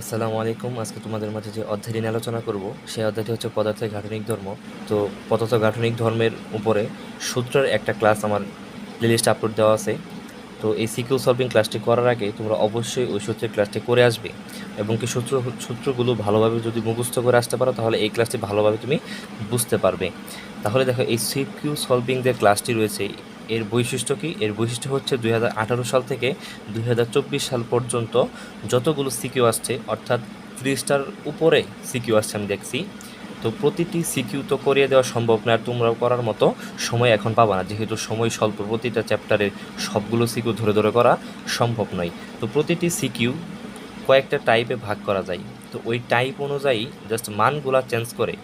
আসসালামু আলাইকুম। আজকে তোমাদের মাঝে যে অধ্যায়টি নিয়ে আলোচনা করব, সেই অধ্যায়টি হচ্ছে পদার্থের গাঠনিক ধর্ম। তো পদার্থ গাঠনিক ধর্মের উপরে সূত্রের একটা ক্লাস আমার প্লেলিস্টে আপলোড দেওয়া আছে। তো এই সিকিউ সলভিং ক্লাসটি করার আগে তোমরা অবশ্যই ওই সূত্রের ক্লাসটি করে আসবে এবং কি সূত্র, সূত্রগুলো ভালোভাবে যদি মুখস্থ করে আসতে পারো, তাহলে এই ক্লাসটি ভালোভাবে তুমি বুঝতে পারবে। তাহলে দেখো, এই সিকিউ সলভিং যে ক্লাসটি রয়েছে এর বৈশিষ্ট্য কি? এর বৈশিষ্ট্য হচ্ছে দুই হাজার আঠারো সাল থেকে দুই হাজার চব্বিশ সাল পর্যন্ত যতগুলো সিকিউ আসছে, অর্থাৎ ত্রিশটার উপরে সিকিউ আসছে আমি দেখছি। তো প্রতিটি সিকিউ তো করিয়ে দেওয়া সম্ভব না, আর তোমরাও করার মতো সময় এখন পাবা না। যেহেতু সময় স্বল্প, প্রতিটা চ্যাপ্টারে সবগুলো সিকিউ ধরে ধরে করা সম্ভব নয়। তো প্রতিটি সিকিউ কয়েকটা টাইপে ভাগ করা যায়। তো ওই টাইপ অনুযায়ী জাস্ট মানগুলা চেঞ্জ করে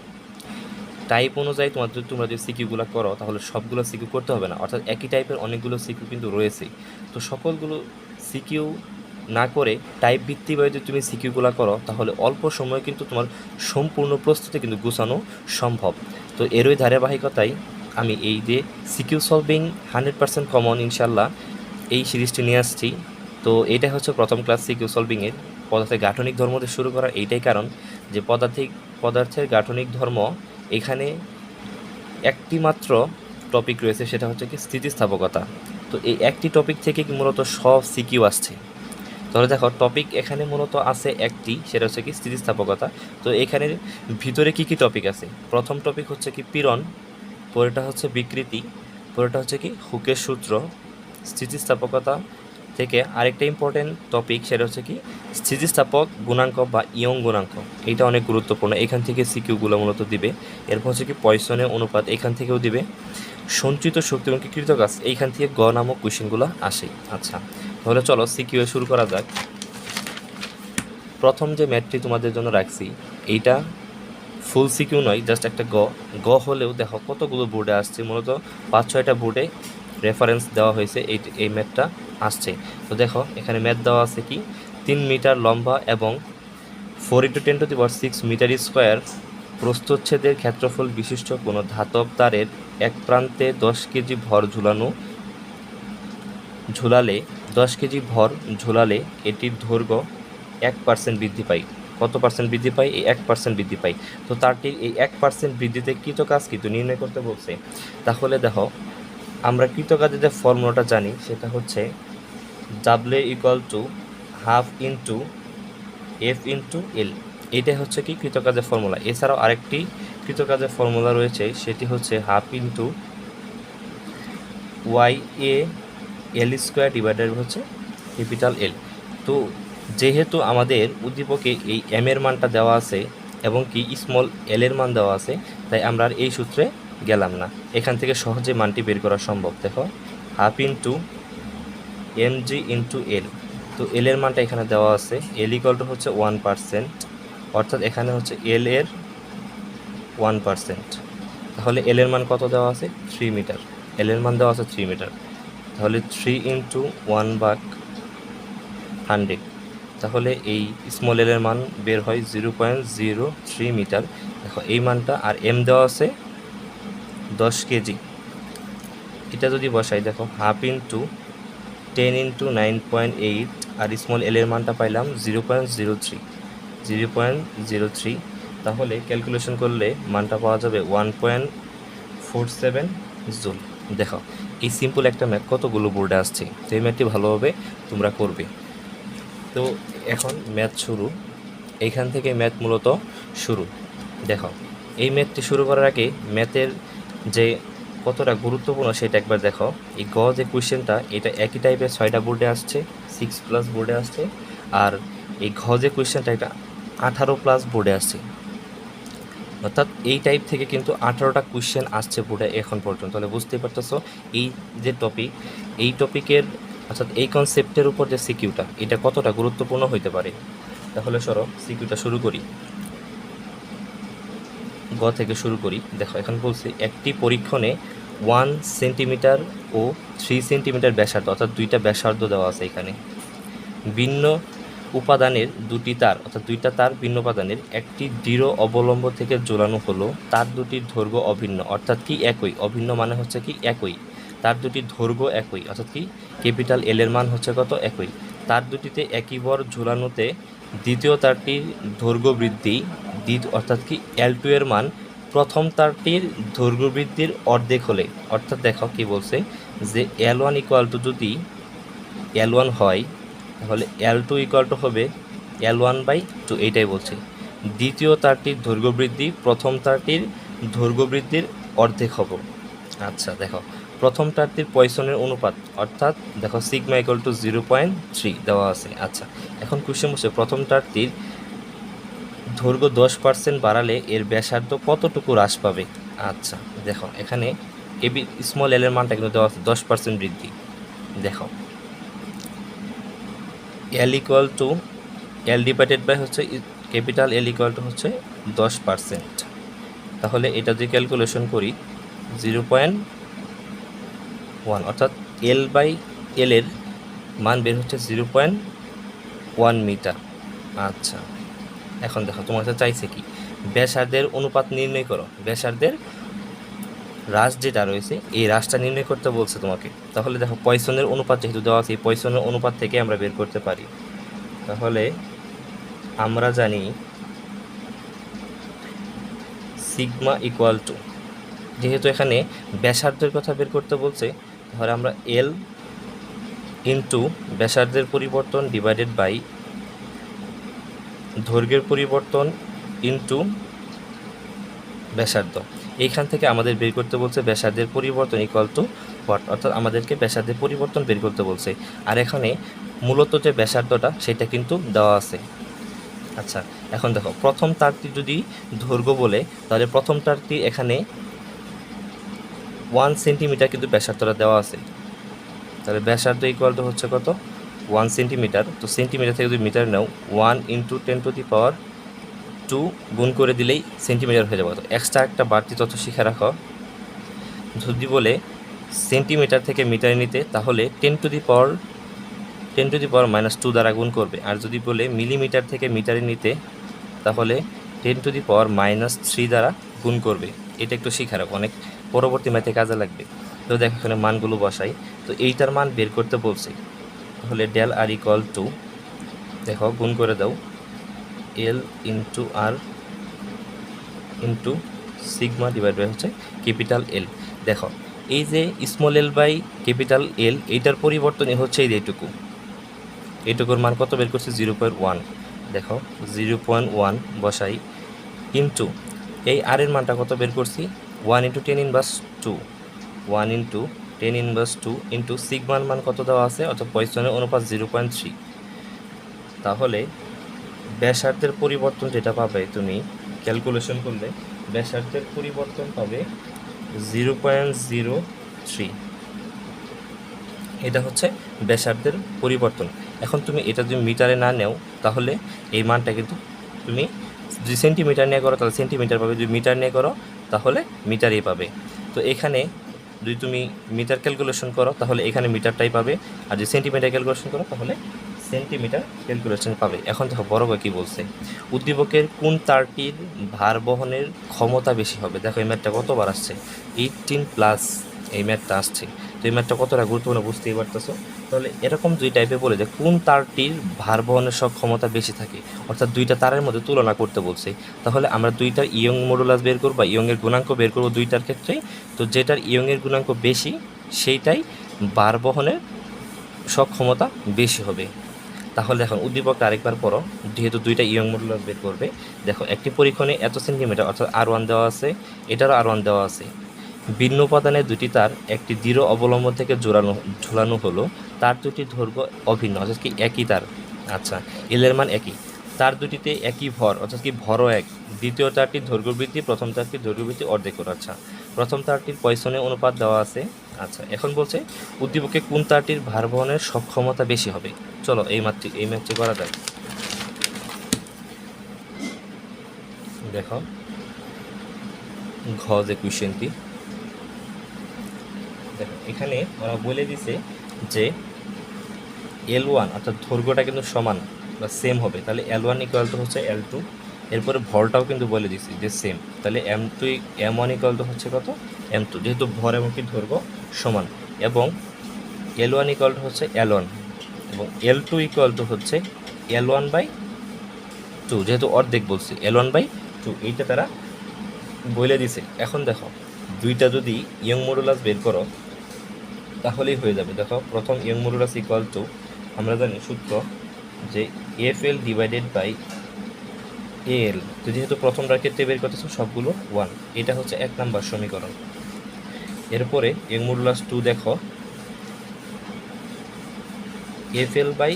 টাইপ অনুযায়ী তোমার যদি, তোমরা যদি সিকিউগুলো করো, তাহলে সবগুলো সিকিউ করতে হবে না। অর্থাৎ একই টাইপের অনেকগুলো সিকিউ কিন্তু রয়েছে তো সকলগুলো সিকিউ না করে টাইপ ভিত্তিভাবে যদি তুমি সিকিউগুলো করো, তাহলে অল্প সময়ে কিন্তু তোমার সম্পূর্ণ প্রস্তুতি কিন্তু গুছানো সম্ভব। তো এরই ধারাবাহিকতায় আমি এই যে CQ solving hundred percent common ইনশাল্লাহ এই সিরিজটি নিয়ে আসছি। তো এটা হচ্ছে প্রথম ক্লাস সিকিউ সলভিংয়ের পদার্থের গাঠনিক ধর্ম দিয়ে শুরু করার এইটাই কারণ যে পদার্থিক, পদার্থের গাঠনিক ধর্ম এখানে একটি মাত্র টপিক রয়েছে, সেটা হচ্ছে কি স্থিতিস্থাপকতা। তো এই একটি টপিক থেকে কি মূলত সব সিকিউ আসছে? তাহলে দেখো টপিক এখানে মূলত আছে একটি, সেটা হচ্ছে কি স্থিতিস্থাপকতা। তো এখানে ভিতরে কি কি টপিক আছে? প্রথম টপিক হচ্ছে কি পীড়ন, পরেরটা হচ্ছে বিকৃতি পরেটা হচ্ছে কি হুকের সূত্র, স্থিতিস্থাপকতা থেকে আরেকটা ইম্পর্টেন্ট টপিক সেটা হচ্ছে কি, স্থিতিস্থাপক গুণাঙ্ক বা ইয়ং গুণাঙ্ক, এইটা অনেক গুরুত্বপূর্ণ, এখান থেকে সিকিউগুলো মূলত দিবে। এরপর হচ্ছে কি, পয়সনের অনুপাত এখান থেকেও দিবে। সঞ্চিত শক্তি এবং কি কৃতকাজ, এইখান থেকে গ নামক কোয়েশ্চেনগুলো আসে। আচ্ছা তাহলে চলো সিকিউ শুরু করা যাক। প্রথম যে ম্যাথটি তোমাদের জন্য রাখছি, এইটা ফুল সিকিউ নয় জাস্ট একটা গ। গ হলেও দেখো কতগুলো বোর্ডে আসছে, মূলত পাঁচ ছয়টা বোর্ডে রেফারেন্স দেওয়া হয়েছে, এই এই ম্যাথটা আসছে। তো দেখো, এখানে ম্যাথ দেওয়া আছে কি? তিন মিটার লম্বা এবং four into ten to the power six metre square প্রস্তচ্ছেদের ক্ষেত্রফল বিশিষ্ট কোনো ধাতব তারের এক প্রান্তে দশ কেজি ভর ঝুলানো, ঝুলালে, দশ কেজি ভর ঝুলালে এটির দৈর্ঘ্য এক পার্সেন্ট বৃদ্ধি পায়। কত পার্সেন্ট বৃদ্ধি পায়? এই এক পার্সেন্ট বৃদ্ধি পায়। তো তারটির এই এক পার্সেন্ট বৃদ্ধিতে কৃত কাজ? কিন্তু নির্ণয় করতে বলছে। তাহলে দেখো আমরা কৃতকাজে যে ফর্মুলাটা জানি, সেটা হচ্ছে W equal to half into F into L এটাই হচ্ছে কি কৃতকাজের ফর্মুলা। এছাড়াও আরেকটি কৃতকাজের ফর্মুলা রয়েছে, সেটি হচ্ছে half into Y A L square divided হচ্ছে ক্যাপিটাল এল তো যেহেতু আমাদের উদ্দীপকে এই এম এর মানটা দেওয়া আছে এবং কি স্মল এল এর মান দেওয়া আছে, তাই আমরা এই সূত্রে গেলাম না। এখান থেকে সহজে মানটি বের করা সম্ভব। দেখো, half into M G into L. তো এল এর মানটা এখানে দেওয়া আছে। এল ইকুয়াল টু হচ্ছে ওয়ান পার্সেন্ট। অর্থাৎ এখানে হচ্ছে এল এর ওয়ান পার্সেন্ট। তাহলে এল এর মান কত দেওয়া আছে? Three metre. এল এর মান দেওয়া আছে থ্রি মিটার। তাহলে three into one by hundred. তাহলে এই স্মল এল এর মান বের হয় zero point zero three metre. দেখো, এই মানটা আর এম দেওয়া আছে দশ কেজি। এটা যদি বসাই, দেখো half into ten into nine point eight আর স্মল এল এর মানটা পাইলাম zero point zero three zero point zero three তাহলে ক্যালকুলেশন করলে মানটা পাওয়া যাবে one point four seven joule. দেখো, এই সিম্পল একটা ম্যাথ কতগুলো বোর্ডে আসছে? তো এই ম্যাথটি ভালোভাবে তোমরা করবে। তো এখন ম্যাথ শুরু। এইখান থেকে ম্যাথ মূলত শুরু। দেখো, এই ম্যাথটি শুরু করার আগে ম্যাথের যে কতটা গুরুত্বপূর্ণ সেটা একবার দেখো। এই গ যে কোয়েশ্চেনটা এটা একই টাইপের ছয়টা বোর্ডে আসছে সিক্স প্লাস বোর্ডে আসছে, আর এই ঘ যে কোয়েশ্চেনটা এটা আঠারো প্লাস বোর্ডে আসছে। অর্থাৎ এই টাইপ থেকে কিন্তু আঠারোটা কোয়েশ্চেন আসছে বোর্ডে এখন পর্যন্ত। তাহলে বুঝতেই পারতেছো, এই যে টপিক এই টপিকের অর্থাৎ এই কনসেপ্টের উপর যে সিকিউটা এটা কতটা গুরুত্বপূর্ণ হইতে পারে? তাহলে সরো সিকিউটা শুরু করি। গ থেকে শুরু করি। দেখো, এখন বলছি, একটি পরীক্ষণে ওয়ান সেন্টিমিটার ও থ্রি সেন্টিমিটার ব্যাসার্ধ, অর্থাৎ দুইটা ব্যাসার্ধ দেওয়া আছে এখানে। ভিন্ন উপাদানের দুটি তার, অর্থাৎ দুইটা তার ভিন্ন উপাদানের একটি দৃঢ় অবলম্ব থেকে ঝোলানো হলো, তার দুটির দৈর্ঘ্য অভিন্ন, অর্থাৎ কি একই? অভিন্ন মানে হচ্ছে কি একই। তার দুটির দৈর্ঘ্য একই, অর্থাৎ কি? ক্যাপিটাল এল এর মান হচ্ছে কত? একই। তার দুটিতে একই বর ঝুলানোতে দ্বিতীয় তারটির দৈর্ঘ্য বৃদ্ধি দ্বিত অর্থাৎ কি এল টু এর মান। প্রথম তারটির দৈর্ঘ্য বৃদ্ধির অর্ধেক হলে, অর্থাৎ দেখো কি বলছে যে এল ওয়ান ইকুয়াল টু যদি এল ওয়ান হয়, তাহলে এল টু ইকুয়াল টু হবে এল ওয়ান বাই টু এইটাই বলছে। দ্বিতীয় তারটির দৈর্ঘ্য বৃদ্ধি প্রথম তারটির দৈর্ঘ্য বৃদ্ধির অর্ধেক হব। আচ্ছা দেখো। প্রথম তারটির পয়সনের অনুপাত, অর্থাৎ দেখো sigma equal to zero point three দেওয়া আছে। আচ্ছা এখন কোশ্চেন বসে, প্রথম তারটির দৈর্ঘ্য দশ পার্সেন্ট বাড়ালে এর ব্যাসার্ধ কতটুকু হ্রাস পাবে? আচ্ছা দেখো, এখানে এবি স্মল এল এর মানটা কিন্তু দেওয়া আছে, দশ পার্সেন্ট বৃদ্ধি। দেখো L equal to L divided by হচ্ছে ক্যাপিটাল এল ইকুয়াল টু হচ্ছে দশ পার্সেন্ট তাহলে এটা যদি ক্যালকুলেশন করি জিরো পয়েন্ট ওয়ান অর্থাৎ এল বাই এলের মান বের হচ্ছে জিরো পয়েন্ট ওয়ান মিটার আচ্ছা এখন দেখো, তোমার কাছে চাইছে কি? ব্যাসার্ধের অনুপাত নির্ণয় করো। ব্যাসার্ধের হ্রাস যেটা রয়েছে, এই হ্রাসটা নির্ণয় করতে বলছে তোমাকে। তাহলে দেখো, পয়সনের অনুপাত যেহেতু দেওয়া আছে, এই পয়সনের অনুপাত থেকে আমরা বের করতে পারি। তাহলে আমরা জানি সিগমা ইকুয়াল টু যেহেতু এখানে ব্যাসার্ধের কথা বের করতে বলছে তাহলে আমরা এল ইন্টু ব্যাসার্ধের পরিবর্তন ডিভাইডেড বাই দৈর্ঘ্যের পরিবর্তন ইন্টু ব্যাসার্ধ। এইখান থেকে আমাদের বের করতে বলছে ব্যাসার্ধের পরিবর্তন ইকুয়াল টু হোয়াট অর্থাৎ আমাদেরকে ব্যাসার্ধের পরিবর্তন বের করতে বলছে। আর এখানে মূলত যে ব্যাসার্ধটা, সেটা কিন্তু দেওয়া আছে। আচ্ছা এখন দেখো, প্রথম তারটি যদি দৈর্ঘ্য বলে, তাহলে প্রথম তারটি এখানে ওয়ান সেন্টিমিটার কিন্তু ব্যাসার্ধটা দেওয়া আছে। তাহলে ব্যাসার্ধ ইকুয়াল টু হচ্ছে কত? One centimetre. তো সেন্টিমিটার থেকে যদি metre now, one into ten to the power two গুণ করে দিলেই সেন্টিমিটার হয়ে যাবে তো এক্সট্রা একটা বাড়তি তথ্য শিখে রাখো। যদি বলে সেন্টিমিটার থেকে মিটারে নিতে, তাহলে ten to the power ten to the power minus two দ্বারা গুণ করবে। আর যদি বলে মিলিমিটার থেকে মিটারে নিতে, তাহলে ten to the power minus three দ্বারা গুণ করবে। এটা একটু শিখে রাখো অনেক পরবর্তী ম্যাথে কাজে লাগবে। তো দেখো এখানে মানগুলো বসাই। তো এইটার মান বের করতে বলছে। তাহলে ডেল আর ইকুয়াল টু দেখো, গুণ করে দাও। L into R into sigma divide by হচ্ছে ক্যাপিটাল এল দেখো, এই যে small L by capital L এইটার পরিবর্তনই হচ্ছে এই এইটুকু এইটুকুর মান কত বের করছে? জিরো পয়েন্ট ওয়ান দেখো জিরো পয়েন্ট ওয়ান বসাই ইন্টু এই আর এর মানটা কত বের করছি? One into ten inverse two one into ten inverse two into সিগমার মান কত দেওয়া আছে? অর্থাৎ পয়সনের অনুপাত জিরো পয়েন্ট থ্রি তাহলে ব্যাসার্ধের পরিবর্তন যেটা পাবে তুমি ক্যালকুলেশন করলে, ব্যাসার্ধের পরিবর্তন পাবে জিরো পয়েন্ট জিরো থ্রি এটা হচ্ছে ব্যাসার্ধের পরিবর্তন। এখন তুমি এটা যদি মিটারে না নেও, তাহলে এই মানটা কিন্তু তুমি যদি সেন্টিমিটার নিয়ে করো, তাহলে সেন্টিমিটার পাবে। যদি মিটার নিয়ে করো, তাহলে মিটারই পাবে। তো এখানে যদি তুমি মিটার ক্যালকুলেশন করো, তাহলে এখানে মিটারটাই পাবে। আর যদি সেন্টিমিটার ক্যালকুলেশন করো, তাহলে সেন্টিমিটার ক্যালকুলেশন পাবে। এখন দেখো, বড় কী বলছে? উদ্দীপকের কোন তারটির ভার বহনের ক্ষমতা বেশি হবে? দেখো, এই ম্যাথটা কতবার আসছে? এইটিন প্লাস এই ম্যাথটা আসছে। তো এই কতটা গুরুত্বপূর্ণ বুঝতেই পারতেছো? তাহলে এরকম দুই টাইপে বলে যে কোন তারটির ভার বহনের সক্ষমতা বেশি থাকে, অর্থাৎ দুইটা তারের মধ্যে তুলনা করতে বলছে। তাহলে আমরা দুইটার ইয়ং মডুলাস বের করব বা ইয়ংয়ের গুণাঙ্ক বের করব দুইটার ক্ষেত্রেই। তো যেটার ইয়ংয়ের গুণাঙ্ক বেশি, সেইটাই ভার বহনের সক্ষমতা বেশি হবে। তাহলে এখন উদ্দীপক আরেকবার পড়ো, যেহেতু দুইটা ইয়ং মডুলাস বের করবে। দেখো, একটি পরীক্ষণে এত সেন্টিমিটার, অর্থাৎ আর ওয়ান দেওয়া আছে, এটারও আর ওয়ান দেওয়া আছে। ভিন্ন উপাদানের দুটি তার একটি দৃঢ় অবলম্বন থেকে জোড়ানো, ঝোলানো হলো। তার দুটি দৈর্ঘ্য অভিন্ন, অর্থাৎ কি একই তার। আচ্ছা এলের মান একই। তার দুটিতে একই ভর, অর্থাৎ কি ভরও এক। দ্বিতীয় তারটির দৈর্ঘ্য বৃদ্ধি প্রথম তারটির দৈর্ঘ্য বৃদ্ধি অর্ধেক করে আচ্ছা প্রথম তারটির পয়সনে অনুপাত দেওয়া আছে। আচ্ছা এখন বলছে উদ্দীপকে কোন তারটির ভার বহনের সক্ষমতা বেশি হবে? চলো এই মাত্রি এই ম্যাচটি করা যায় দেখো, ঘ যে কোয়েশ্চেনটি দেখো এখানে ওরা বলে দিছে যে এল ওয়ান অর্থাৎ দৈর্ঘ্যটা কিন্তু সমান বা সেম হবে। তাহলে এল ওয়ান ইকুয়াল টু হচ্ছে এল টু এরপরে ভরটাও কিন্তু বলে দিছি যে সেম তাহলে M two M one equal to হচ্ছে কত? এম টু যেহেতু ভর এবং কি দৈর্ঘ্য সমান। এবং এল ওয়ান ইকুয়াল টু হচ্ছে এল ওয়ান এবং এল টু ইকুয়াল টু হচ্ছে এল ওয়ান বাই টু যেহেতু অর্ধেক বলছি এল ওয়ান বাই টু এইটা তারা বলে দিছে। এখন দেখো, দুইটা যদি ইয়ং মডুলাস বের করো তাহলেই হয়ে যাবে। দেখো, প্রথম ইয়ং মডুলাস ইকুয়াল টু আমরা জানি সূত্র যে F L divided by A L তো যেহেতু প্রথম ব্র্যাকেটে বের করতেছো, সবগুলো ওয়ান এটা হচ্ছে এক নাম্বার সমীকরণ। এরপরে ইয়ং মডুলাস টু দেখো। এফ এল বাই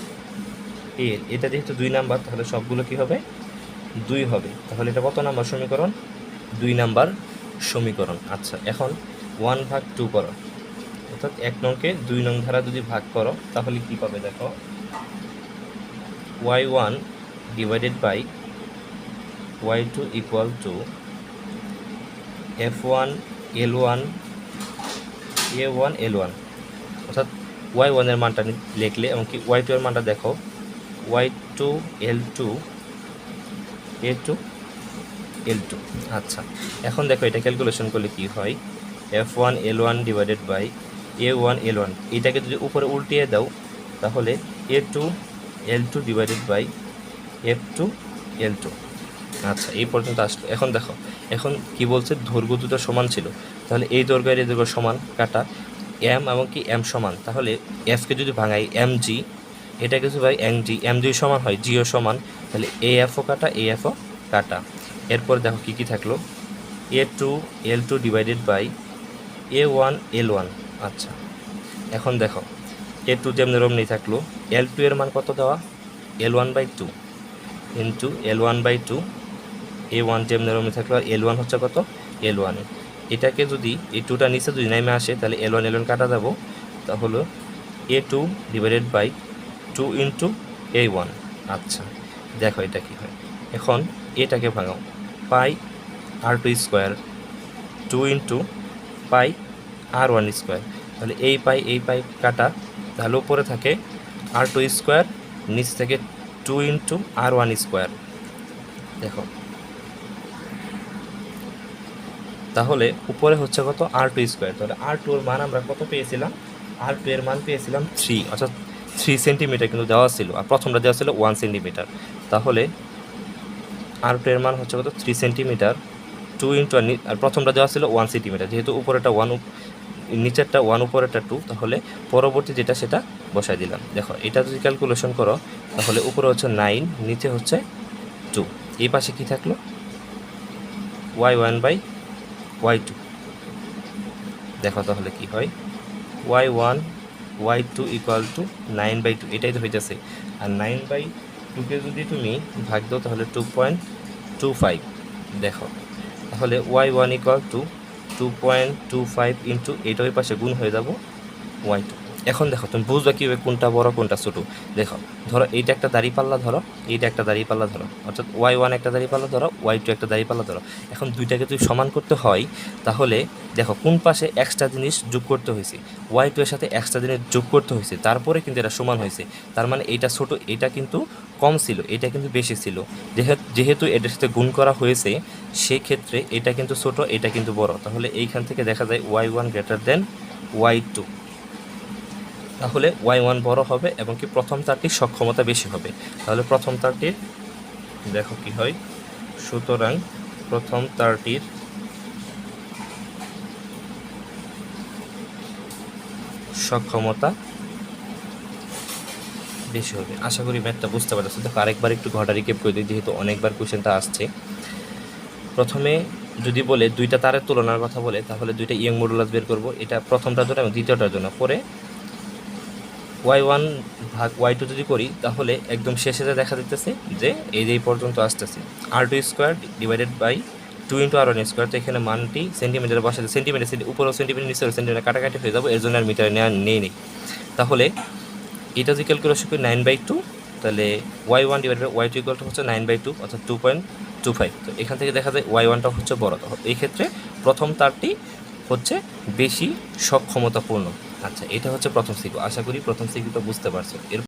এল এটা যেহেতু দুই নাম্বার, তাহলে সবগুলো কি হবে? দুই হবে। তাহলে এটা কত নাম্বার সমীকরণ? দুই নাম্বার সমীকরণ। আচ্ছা এখন ওয়ান ভাগ টু করো। অর্থাৎ এক নংকে দুই নং ধারা যদি ভাগ করো, তাহলে কি পাবে দেখো? Y one divided by Y two equal to F one L one A one L one অর্থাৎ ওয়াই ওয়ানের মানটা লিখলে এমনকি ওয়াই টু এর মানটা দেখো Y two L two A two L two আচ্ছা এখন দেখো এটা ক্যালকুলেশন করলে কি হয়? F one L one divided by A one L one এটাকে যদি উপরে উল্টিয়ে দাও, তাহলে A two L two divided by F two L two আচ্ছা এই পর্যন্ত আসলো। এখন দেখো, এখন কি বলছে? দৈর্ঘ্য দুটো সমান ছিল। তাহলে এই দৈর্ঘ্য আর এই দৈর্ঘ্য সমান কাটা। এম এবং কি এম সমান? তাহলে এফকে যদি ভাঙাই এম জি এটা কিছু ভাই এম জি এম জি সমান হয় জিও সমান। তাহলে এ এফও কাটা এ এফও কাটা। এরপর দেখো কি কি থাকল? A two L two divided by A one L one আচ্ছা। এখন দেখো এ টু যেমনি রমনি থাকল এল টু এর মান কত দেওয়া? L one by two into L one by two A one যেমনি রমনি থাকল, আর এল ওয়ান হচ্ছে কত? এল ওয়ান এটাকে যদি এই টুটা নিচে যদি নেমে আসে, তাহলে এল ওয়ান এল ওয়ান কাটা যাব। তাহলে A two divided by two into A one আচ্ছা দেখো এটা কী হয়। এখন এটাকে ভাঙাও। Pi R two square two into pi R one square তাহলে এই পাই এই পাই কাটা তাহলে উপরে থাকে আর টু স্কোয়ার নিচ থেকে two into R one square দেখো। তাহলে উপরে হচ্ছে কত? আর টু স্কোয়ার তাহলে আর টুর মান আমরা কত পেয়েছিলাম? আর টু এর মান পেয়েছিলাম থ্রি অর্থাৎ থ্রি সেন্টিমিটার কিন্তু দেওয়া ছিল। আর প্রথমটা দেওয়া ছিল ওয়ান সেন্টিমিটার তাহলে আর টু এর মান হচ্ছে কত? থ্রি সেন্টিমিটার টু ইন্টু আর প্রথমটা দেওয়া ছিল ওয়ান সেন্টিমিটার যেহেতু উপরেটা ওয়ান নিচেরটা ওয়ান উপরেরটা টু তাহলে পরবর্তী যেটা সেটা বসাই দিলাম। দেখো, এটা যদি ক্যালকুলেশন করো, তাহলে উপরে হচ্ছে নাইন নিচে হচ্ছে টু এই পাশে কি থাকল? Y one by Y two দেখো তাহলে কি হয়? Y one Y two equal to nine by two এটাই তো হইতেছে। আর নাইন বাই টুকে যদি তুমি ভাগ দাও, তাহলে টু পয়েন্ট টু ফাইভ দেখো, তাহলে Y one equal to two point two five into এইটা ওই পাশে গুণ হয়ে যাব ওয়াই এখন দেখো, তুমি বুঝবে কীভাবে কোনটা বড়, কোনটা ছোটো। দেখো, ধরো এইটা একটা দাড়ি পাল্লা, ধরো। এইটা একটা দাড়ি পাল্লা, ধরো। অর্থাৎ ওয়াই ওয়ান একটা দাড়ি পাল্লা, ধরো। ওয়াই টু একটা দাড়ি পাল্লা, ধরো। এখন দুইটাকে যদি সমান করতে হয়, তাহলে দেখো, কোন পাশে এক্সট্রা জিনিস যোগ করতে হয়েছে? ওয়াই টু এর সাথে এক্সট্রা জিনিস যোগ করতে হয়েছে। তারপরে কিন্তু এটা সমান হয়েছে। তার মানে এইটা ছোট এটা কিন্তু কম ছিল এটা কিন্তু বেশি ছিল। যেহেতু এটার সাথে গুণ করা হয়েছে সেই ক্ষেত্রে এটা কিন্তু ছোট, এটা কিন্তু বড়। তাহলে এইখান থেকে দেখা যায় Y one greater than Y two. তাহলে ওয়াই ওয়ান বড় হবে এবং কি প্রথম তারটির সক্ষমতা বেশি হবে। তাহলে প্রথম তারটির, দেখো কি হয়, সুতরাং প্রথম তারটির সক্ষমতা বেশি হবে। আশা করি ম্যাথটা বুঝতে পারছ। দেখো, আরেকবার একটু ঘটা রিকেপ করে দিই, যেহেতু অনেকবার কোশ্চেনটা আসছে। প্রথমে যদি বলে দুইটা তারের তুলনার কথা বলে, তাহলে দুইটা ইয়ং মডুলাস বের করব। এটা প্রথমটার জন্য এবং দ্বিতীয়টার জন্য। পরে ওয়াই ওয়ান ভাগ ওয়াই টু যদি করি, তাহলে একদম শেষে যা দেখা দিতেছে যে এই যে এই পর্যন্ত আসতেছে। R two square divided by two into R one square তো এখানে মানটি সেন্টিমিটার বসাতে সেন্টিমিটার উপরেও সেন্টিমিটার নিচেও সেন্টিমিটার কাটাকাটি হয়ে যাব, এর জন্য আর মিটার নেওয়া নেই নেই। তাহলে এটা যদি ক্যালকুলেশন করি নাইন বাই টু তাহলে Y one divide by Y two equal হচ্ছে নাইন বাই টু অর্থাৎ টু পয়েন্ট টু ফাইভ তো এখান থেকে দেখা যায় ওয়াই ওয়ানটা হচ্ছে বড়। এই ক্ষেত্রে প্রথম তারটি হচ্ছে বেশি সক্ষমতাপূর্ণ। আচ্ছা এটা হচ্ছে প্রথম সিকিউ আশা করি প্রথম সিকিউটা বুঝতে পারছ এর